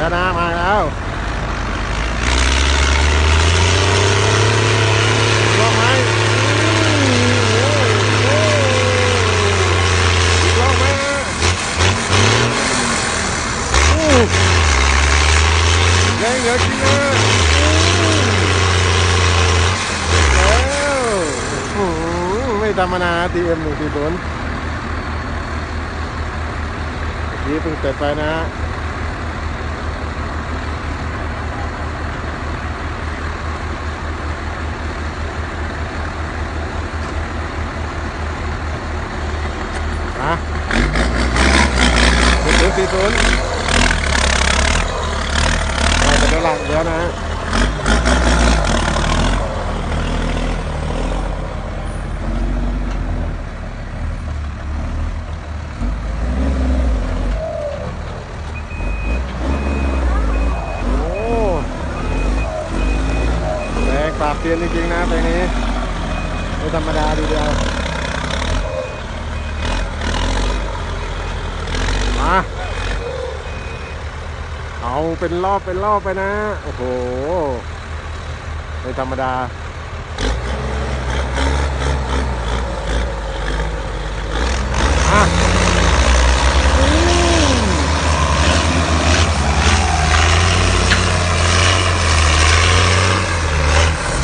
แล้วนะมาแล้วลองไหมโอ้โหอีกลองไหมอู้แรงเหลือจริงนะแล้วไม่ธรรมดา TM 1 4 0นี่เพิ่งเสร็จไปนะฮะ มา ศูนย์สี่ศูนย์เราจะได้หลังเดียวนะฮะโอ้แรงปราบเตียนจริงๆนะเพลงนี้ไม่ธรรมดาดูเดียว มา เอาเป็นรอบเป็นรอบไปนะ โอ้โหไม่ธรรมดาอะ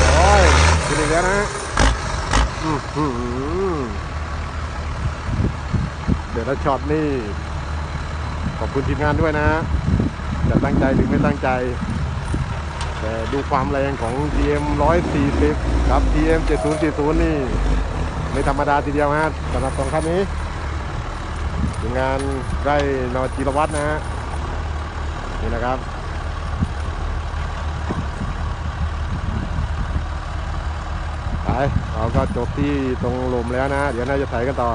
โอ้ยขึ้นอีกแล้วนะอือหือเดี๋ยวถ้าช็อตนี่ ขอบคุณทีมงานด้วยนะ จะตั้งใจหรือไม่ตั้งใจ แต่ดูความแรงของ TM 140กับ TM 7040 นี่ ไม่ธรรมดาทีเดียวฮะสำหรับสองคันนี้ทีมงานไร่นอจิรวัตรนะฮะนี่นะครับไปเราก็จบที่ตรงหลุมแล้วนะ เดี๋ยวน่าจะไถกันต่อ